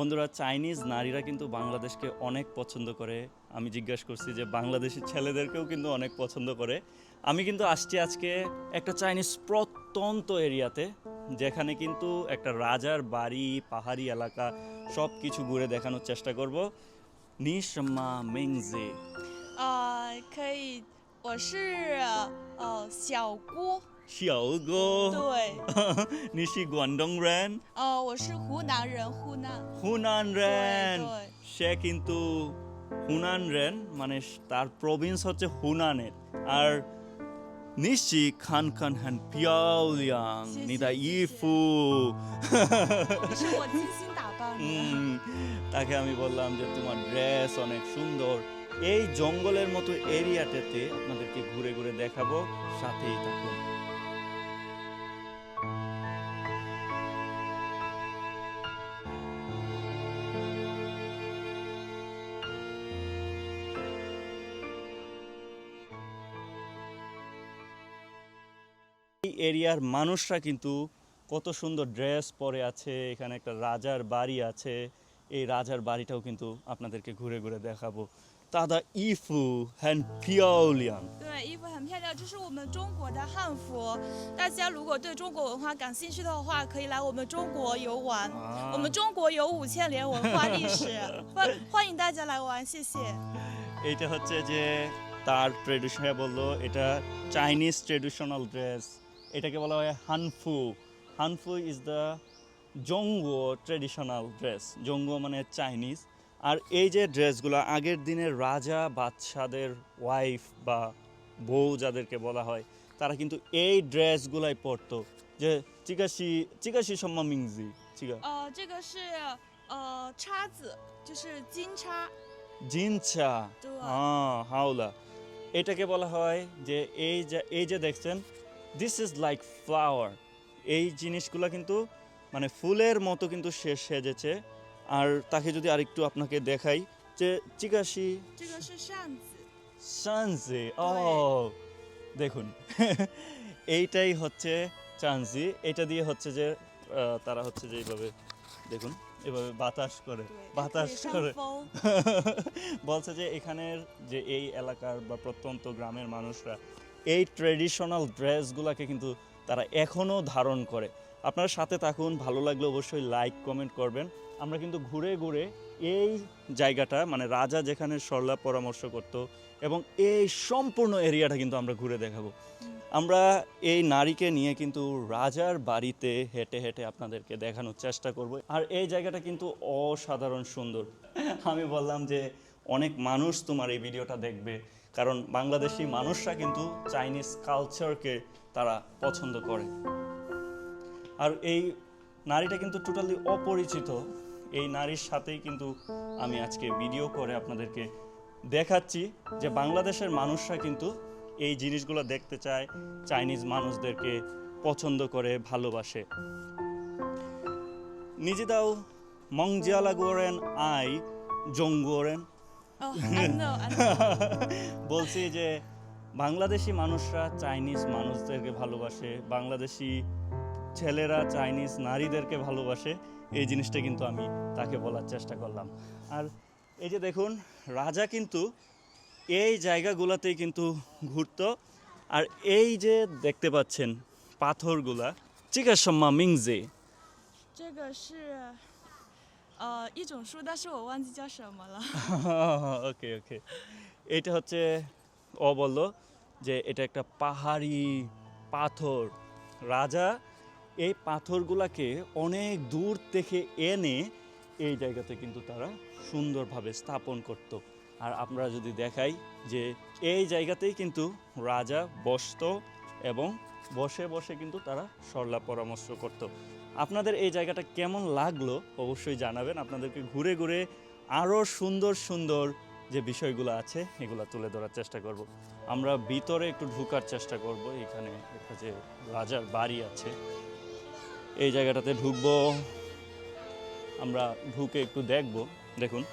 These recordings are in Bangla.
বন্ধুরা, চাইনিজ নারীরা কিন্তু বাংলাদেশকে অনেক পছন্দ করে। আমি জিজ্ঞাসা করছি যে বাংলাদেশের ছেলেদেরকেও কিন্তু অনেক পছন্দ করে। আমি কিন্তু আসছি আজকে একটা চাইনিজ প্রত্যন্ত এরিয়াতে, যেখানে কিন্তু একটা রাজার বাড়ি, পাহাড়ি এলাকা সব কিছু ঘুরে দেখানোর চেষ্টা করব। নিশম্মা মেংজে। 可以我是呃小郭， শিয়াওগো 对， নিশি গুয়ান্ডং রেন 呃，我是湖南人，湖南， হুনান রেন 对对 সে কিন্তু হুনান রেন মানে তার প্রভিন্স হচ্ছে হুনানের আর নিশি খান খান হ্যান পিয়ালিয়াং 谢谢 নিদা 谢谢 ইফু 是我精心打扮的。 হুম, তাকে আমি বললাম যে তোমার ড্রেস অনেক সুন্দর এই জঙ্গলের মতো এরিয়াটাতে আপনাদেরকে ঘুরে ঘুরে দেখাবো, সাথেই থাকুন। এই এরিয়ার মানুষরা কিন্তু কত সুন্দর ড্রেস পরে আছে, এখানে একটা রাজার বাড়ি আছে, এই রাজার বাড়িটাও কিন্তু আপনাদেরকে ঘুরে ঘুরে দেখাবো। তাদা ইফু হ্যান পিয়াউলিয়ান 对，衣服很漂亮，这是我们中国的汉服。大家如果对中国文化感兴趣的话，可以来我们中国游玩。我们中国有五千年文化历史，欢欢迎大家来玩，谢谢。 এইটা হচ্ছে যে তার ট্রেডিশন বললো এটা চাইনিজ ট্রেডিশনাল ড্রেস এটাকে বলা হয় hanfu hanfu is the Zhongguo traditional dress Zhongguo মানে চাইনিজ আর এই যে ড্রেসগুলো আগের দিনের রাজা বাদশাদের ওয়াইফ বা বউ যাদেরকে বলা হয় তারা কিন্তু এই ড্রেসগুলাই পরতো যে চিকাশি চিকাশি সম্মা মিংজি চিকা 呃，这个是呃叉子，就是金叉。 জিনচা对 হ্যাঁ হাওলা এটাকে বলা হয় যে এই যে এই যে দেখছেন দিস ইজ লাইক ফ্লাওয়ার এই জিনিসগুলো কিন্তু মানে ফুলের মতো কিন্তু সে সেজেছে আর তাকে যদি আরেকটু আপনাকে দেখাই যে চিকাশি চানজি ও দেখুন এইটাই হচ্ছে চানজি এটা দিয়ে হচ্ছে যে তারা হচ্ছে যে এইভাবে দেখুন এভাবে বাতাস করে বাতাস করে। বলছে যে এখানের যে এই এলাকার বা প্রত্যন্ত গ্রামের মানুষরা এই ট্রেডিশনাল ড্রেসগুলোকে কিন্তু তারা এখনও ধারণ করে। আপনারা সাথে থাকুন, ভালো লাগলে অবশ্যই লাইক কমেন্ট করবেন। আমরা কিন্তু ঘুরে ঘুরে এই জায়গাটা মানে রাজা যেখানে সরলা পরামর্শ করত এবং এই সম্পূর্ণ এরিয়াটা কিন্তু আমরা ঘুরে দেখাবো। আমরা এই নারীকে নিয়ে কিন্তু রাজার বাড়িতে হেঁটে হেঁটে আপনাদেরকে দেখানোর চেষ্টা করব। আর এই জায়গাটা কিন্তু অসাধারণ সুন্দর। আমি বললাম যে অনেক মানুষ তোমার এই ভিডিওটা দেখবে। কারণ বাংলাদেশি মানুষরা কিন্তু চাইনিজ কালচারকে তারা পছন্দ করে। আর এই নারীটা কিন্তু টোটালি অপরিচিত। এই নারীর সাথেই কিন্তু আমি আজকে ভিডিও করে আপনাদেরকে দেখাচ্ছি যে বাংলাদেশের মানুষরা কিন্তু এই জিনিসগুলো দেখতে চায় চাইনিজ মানুষদেরকে পছন্দ করে, ভালোবাসে। নিজেদাও মংজিয়ালা গোরেন আই জঙ্গোরেন বলছি যে বাংলাদেশি মানুষরা চাইনিজ মানুষদেরকে ভালোবাসে বাংলাদেশি ছেলেরা চাইনিজ নারীদেরকে ভালোবাসে এই জিনিসটা কিন্তু আমি তাকে বলার চেষ্টা করলাম আর এই যে দেখুন রাজা কিন্তু এই জায়গাগুলোতেই কিন্তু ঘুরতো আর এই যে দেখতে পাচ্ছেন পাথরগুলা চিকাসমা মিংজে 这个是 呃一种树，但是我忘记叫什么了。 ওকে ওকে এটা হচ্ছে ও বললো যে এটা একটা পাহাড়ি পাথর রাজা এই পাথরগুলাকে অনেক দূর থেকে এনে এই জায়গাতে কিন্তু তারা সুন্দরভাবে স্থাপন করত আর আমরা যদি দেখাই যে এই জায়গাতেই কিন্তু রাজা বসতো এবং বসে বসে কিন্তু তারা সরলা পরামর্শ করত আপনাদের এই জায়গাটা কেমন লাগল অবশ্যই জানাবেন। আপনাদেরকে ঘুরে ঘুরে আরও সুন্দর সুন্দর যে বিষয়গুলো আছে, এগুলো তুলে ধরার চেষ্টা করব। আমরা ভিতরে একটু ঢুকার চেষ্টা করব, এখানে একটা যে রাজার বাড়ি আছে। এই জায়গাটাতে ঢুকবো। আমরা ঢুকে একটু দেখব। দেখুন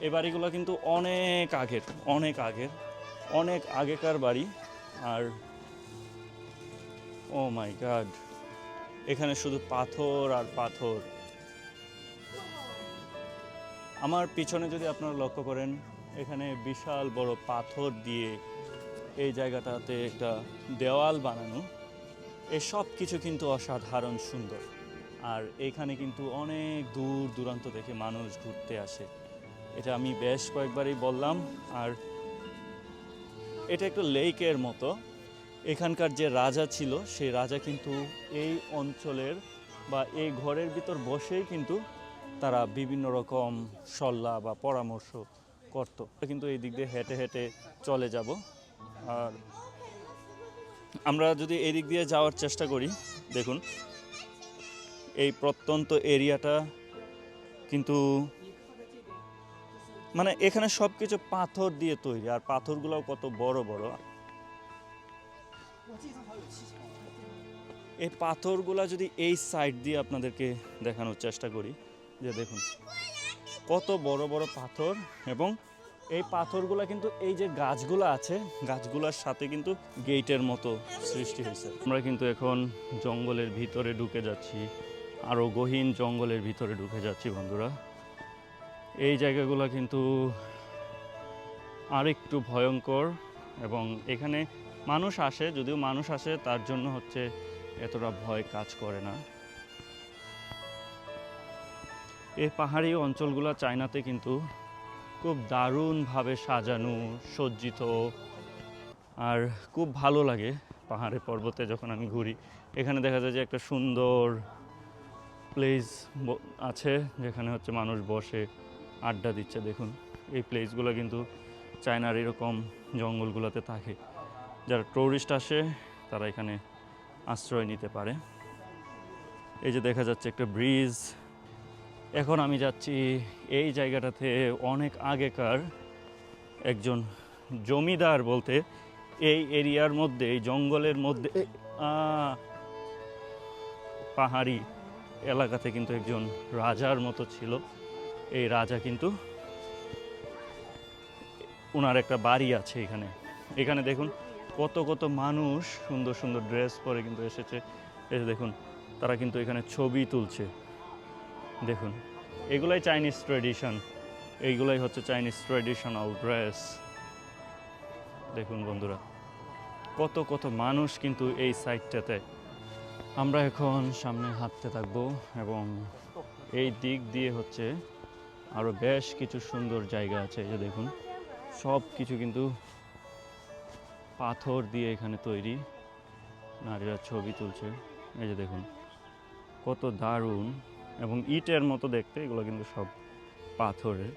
এই বাড়িগুলো কিন্তু অনেক আগের অনেক আগের, অনেক আগেকার বাড়ি। আর, ও মাই গড। এখানে শুধু পাথর আর পাথর। আমার পিছনে যদি আপনারা লক্ষ্য করেন, এখানে বিশাল বড় পাথর দিয়ে এই জায়গাটাতে একটা দেওয়াল বানানো। এসব কিছু কিন্তু অসাধারণ সুন্দর। আর এখানে কিন্তু অনেক দূর দূরান্ত থেকে মানুষ ঘুরতে আসে। এটা আমি বেশ কয়েকবারই বললাম। আর এটা একটা লেকের মতো। এখানকার যে রাজা ছিল, সেই রাজা কিন্তু এই অঞ্চলের বা এই ঘরের ভিতর বসেই কিন্তু তারা বিভিন্ন রকম সল্লা বা পরামর্শ করত। কিন্তু এই দিক দিয়ে হেঁটে হেঁটে চলে যাব। আর আমরা যদি এই দিক দিয়ে যাওয়ার চেষ্টা করি, দেখুন, এই প্রত্যন্ত এরিয়াটা কিন্তু মানে এখানে সব কিছু পাথর দিয়ে তৈরি। আর পাথরগুলোও কত বড় বড়। এই পাথরগুলা যদি এই সাইড দিয়ে আপনাদেরকে দেখানোর চেষ্টা করি, যে দেখুন, কত বড় বড় পাথর এবং এই পাথরগুলা কিন্তু এই যে গাছগুলো আছে, গাছগুলোর সাথে কিন্তু গেটের মতো সৃষ্টি হয়েছে। আমরা কিন্তু এখন জঙ্গলের ভিতরে ঢুকে যাচ্ছি আরও গহীন জঙ্গলের ভিতরে ঢুকে যাচ্ছি বন্ধুরা। এই জায়গাগুলো কিন্তু আরেকটু ভয়ঙ্কর এবং এখানে মানুষ আসে, যদিও মানুষ আসে, তার জন্য হচ্ছে এতটা ভয় কাজ করে না। এই পাহাড়ি অঞ্চলগুলো চায়নাতে কিন্তু খুব দারুণভাবে সাজানো, সজ্জিত আর খুব ভালো লাগে পাহাড়ে পর্বতে যখন আমি ঘুরি। এখানে দেখা যায় যে একটা সুন্দর প্লেস আছে, যেখানে হচ্ছে মানুষ বসে, আড্ডা দিচ্ছে। দেখুন, এই প্লেসগুলো কিন্তু চায়নার এরকম জঙ্গলগুলোতে থাকে। যারা টুরিস্ট আসে তারা এখানে আশ্রয় নিতে পারে। এই যে দেখা যাচ্ছে একটা ব্রিজ এখন আমি যাচ্ছি এই জায়গাটাতে অনেক আগেকার একজন জমিদার বলতে এই এরিয়ার মধ্যে এই জঙ্গলের মধ্যে পাহাড়ি এলাকাতে কিন্তু একজন রাজার মতো ছিল। এই রাজা কিন্তু ওনার একটা বাড়ি আছে এখানে। এখানে দেখুন কত কত মানুষ সুন্দর সুন্দর ড্রেস পরে কিন্তু এসেছে। এসে দেখুন, তারা কিন্তু এখানে ছবি তুলছে। দেখুন, এগুলাই চাইনিজ ট্রেডিশন এইগুলাই হচ্ছে চাইনিজ ট্রেডিশনাল ড্রেস দেখুন বন্ধুরা, কত কত মানুষ কিন্তু এই সাইডটাতে আমরা এখন সামনে হাঁটতে থাকব এবং এই দিক দিয়ে হচ্ছে আরও বেশ কিছু সুন্দর জায়গা আছে। যে দেখুন সব কিছু কিন্তু পাথর দিয়ে এখানে তৈরি নারীরা ছবি তুলছে। এই যে দেখুন, কত দারুণ এবং ইটের মতো দেখতে, এগুলো কিন্তু সব পাথরের।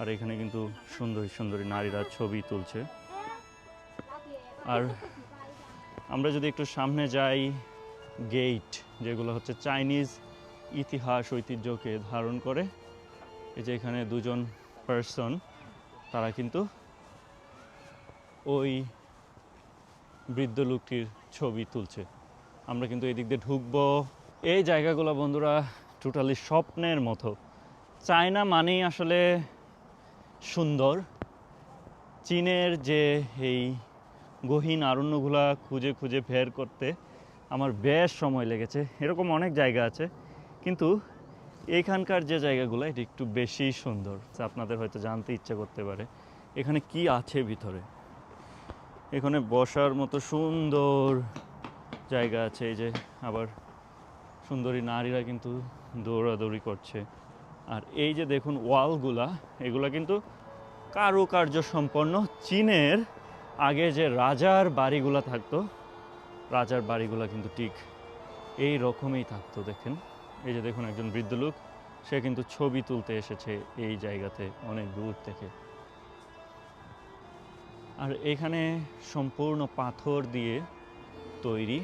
আর এখানে কিন্তু সুন্দরী সুন্দরী নারীরা ছবি তুলছে। আর আমরা যদি একটু সামনে যাই গেট যেগুলো হচ্ছে চাইনিজ ইতিহাস ঐতিহ্যকে ধারণ করে। এই যে এখানে দুজন পার্সন, তারা কিন্তু ওই বৃদ্ধ লোকটির ছবি তুলছে। আমরা কিন্তু এদিক দিয়ে ঢুকবো। এই জায়গাগুলো বন্ধুরা টোটালি স্বপ্নের মতো। চায়না মানেই আসলে সুন্দর। চীনের যে এই গহীন আরণ্যগুলা খুঁজে খুঁজে ফের করতে আমার বেশ সময় লেগেছে। এরকম অনেক জায়গা আছে। কিন্তু এখানকার যে জায়গাগুলো, এটা একটু বেশি সুন্দর। আপনাদের হয়তো জানতে ইচ্ছে করতে পারে। এখানে কি আছে ভিতরে? এখানে বসার মতো সুন্দর জায়গা আছে, এই যে আবার সুন্দরী নারীরা কিন্তু দৌড়াদৌড়ি করছে। আর এই যে দেখুন ওয়ালগুলা, এগুলা কিন্তু কারুকার্য সম্পন্ন। চীনের আগে যে রাজার বাড়িগুলা থাকতো, রাজার বাড়িগুলা কিন্তু ঠিক এই রকমই থাকতো, দেখেন। এই যে দেখুন একজন বৃদ্ধ লোক, সে কিন্তু ছবি তুলতে এসেছে এই জায়গাতে, অনেক দূর থেকে। আর এখানে সম্পূর্ণ পাথর দিয়ে তৈরি।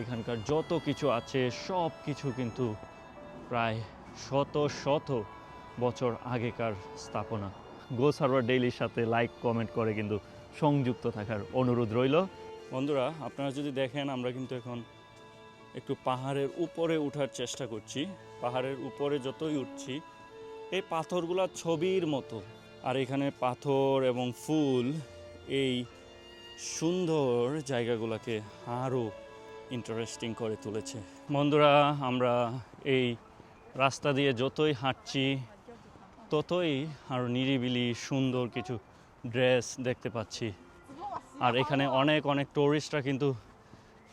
এখানকার যত কিছু আছে, সব কিছু কিন্তু প্রায় শত শত বছর আগেকার স্থাপনা। গো সার্ভার ডেইলির সাথে লাইক কমেন্ট করে কিন্তু সংযুক্ত থাকার অনুরোধ রইল। বন্ধুরা, আপনারা যদি দেখেন, আমরা কিন্তু এখন একটু পাহাড়ের উপরে উঠার চেষ্টা করছি। পাহাড়ের উপরে যতই উঠছি, এই পাথরগুলা ছবির মতো। আর এখানে পাথর এবং ফুল এই সুন্দর জায়গাগুলোকে আরও ইন্টারেস্টিং করে তুলেছে। বন্ধুরা, আমরা এই রাস্তা দিয়ে যতই হাঁটছি, ততই আরও নিরিবিলি সুন্দর কিছু ড্রেস দেখতে পাচ্ছি। আর এখানে অনেক অনেক টুরিস্টরা কিন্তু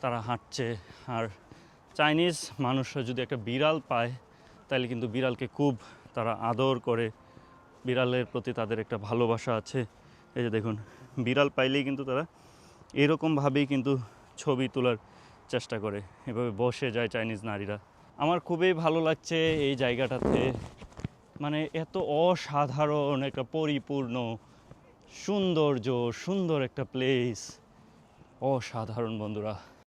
তারা হাঁটছে। আর চাইনিজ মানুষরা যদি একটা বিড়াল পায়, তাহলে কিন্তু বিড়ালকে খুব তারা আদর করে বিড়ালের প্রতি তাদের একটা ভালোবাসা আছে। এই যে দেখুন, বিড়াল পাইলেই কিন্তু তারা এরকমভাবেই কিন্তু ছবি তোলার চেষ্টা করে। এভাবে বসে যায় চাইনিজ নারীরা। আমার খুবই ভালো লাগছে এই জায়গাটাতে। মানে এত অসাধারণ একটা পরিপূর্ণ সৌন্দর্য, সুন্দর একটা প্লেস অসাধারণ বন্ধুরা।